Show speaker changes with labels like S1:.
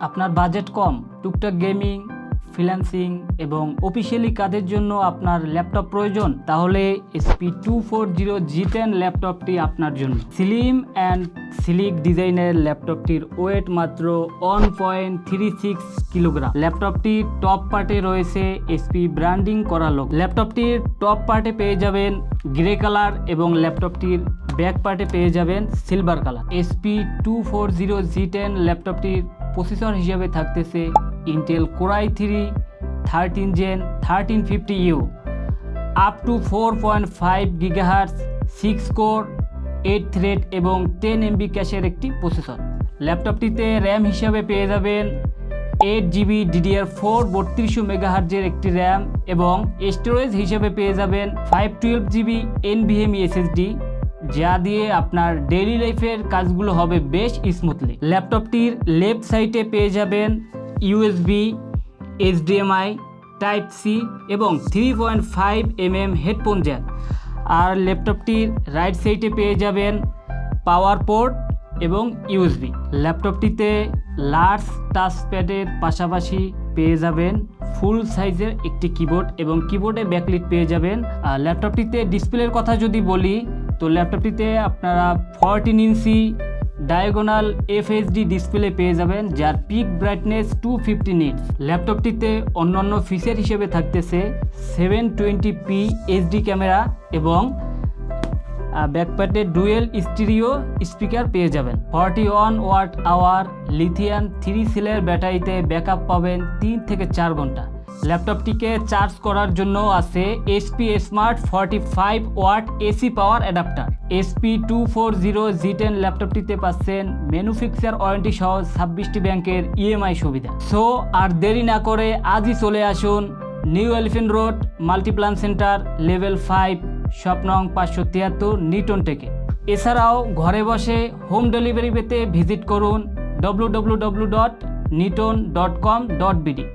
S1: আপনার বাজেট কম, টুকটাক gaming freelancing এবং অফিসিয়ালি কাজের জন্য আপনার ল্যাপটপ প্রয়োজন, তাহলে HP two four zero G ten ল্যাপটপটি আপনার জন্য। স্লিম অ্যান্ড সিলিক ডিজাইনের ল্যাপটপটির ওয়েট মাত্র one point three six kilogram ল্যাপটপটির top পার্টে রয়েছে এসপি ব্র্যান্ডিং করা লোক। ল্যাপটপটির টপ পার্টে পেয়ে যাবেন গ্রে কালার এবং ল্যাপটপটির ব্যাক পার্টে পেয়ে যাবেন silver colour HP two four zero G ten ল্যাপটপটির processor হিসেবে থাকতেছে Intel Core i three thirteen gen thirteen fifty U up to four point five gigahertz six core eight thread এবং ten MB ক্যাশের একটি processor ল্যাপটপটিতে RAM হিসাবে পেয়ে যাবেন eight GB DDR four বত্রিশশো মেগাহার্জের একটি র্যাম এবং স্টোরেজ হিসেবে পেয়ে যাবেন five twelve GB NVMe SSD যা দিয়ে আপনার ডেইলি লাইফের কাজগুলো হবে বেশ স্মুথলি ল্যাপটপটির লেফট সাইডে পেয়ে যাবেন ইউএসবি এইচডিএমআই টাইপ সি এবং three point five MM headphone jack আর ল্যাপটপটির রাইট সাইডে পেয়ে যাবেন পাওয়ার পোর্ট এবং ইউএসবি ল্যাপটপটিতে লার্জ টাচপ্যাডের পাশাপাশি পেয়ে যাবেন ফুল সাইজের একটি কিবোর্ড এবং কিবোর্ডে ব্যাকলিট পেয়ে যাবেন। ল্যাপটপটিতে ডিসপ্লের কথা যদি বলি তো ল্যাপটপটিতে আপনারা fourteen inch diagonal FSD display পেয়ে যাবেন, যার peak brightness two fifty nits ল্যাপটপটিতে অন্যান্য ফিচার হিসেবে থাকতেছে seven twenty P HD camera এবং ব্যাকপ্যাটে ডুয়েল স্টিরিও স্পিকার পেয়ে যাবেন। Forty one watt hour lithium three সেলের ব্যাটারিতে ব্যাকআপ পাবেন তিন থেকে চার ঘণ্টা। ল্যাপটপটিকে চার্জ করার জন্য আছে HP smart forty five watt AC power adapter. HP two four zero G ten ল্যাপটপটিতে পাচ্ছেন ম্যানুফ্যাকচার ওয়ারেন্টি সহ ছাব্বিশটি ব্যাংকের ইএমআই সুবিধা। সো, আর দেরি না করে আজই চলে আসুন New Elephant Road, Multiplan Center, level five স্বপ্নং পাঁচশো তিয়াত্তর নিটন টেকে। এছাড়াও ঘরে বসে হোম ডেলিভারি পেতে ভিজিট করুন W W W dot Niton dot com dot BD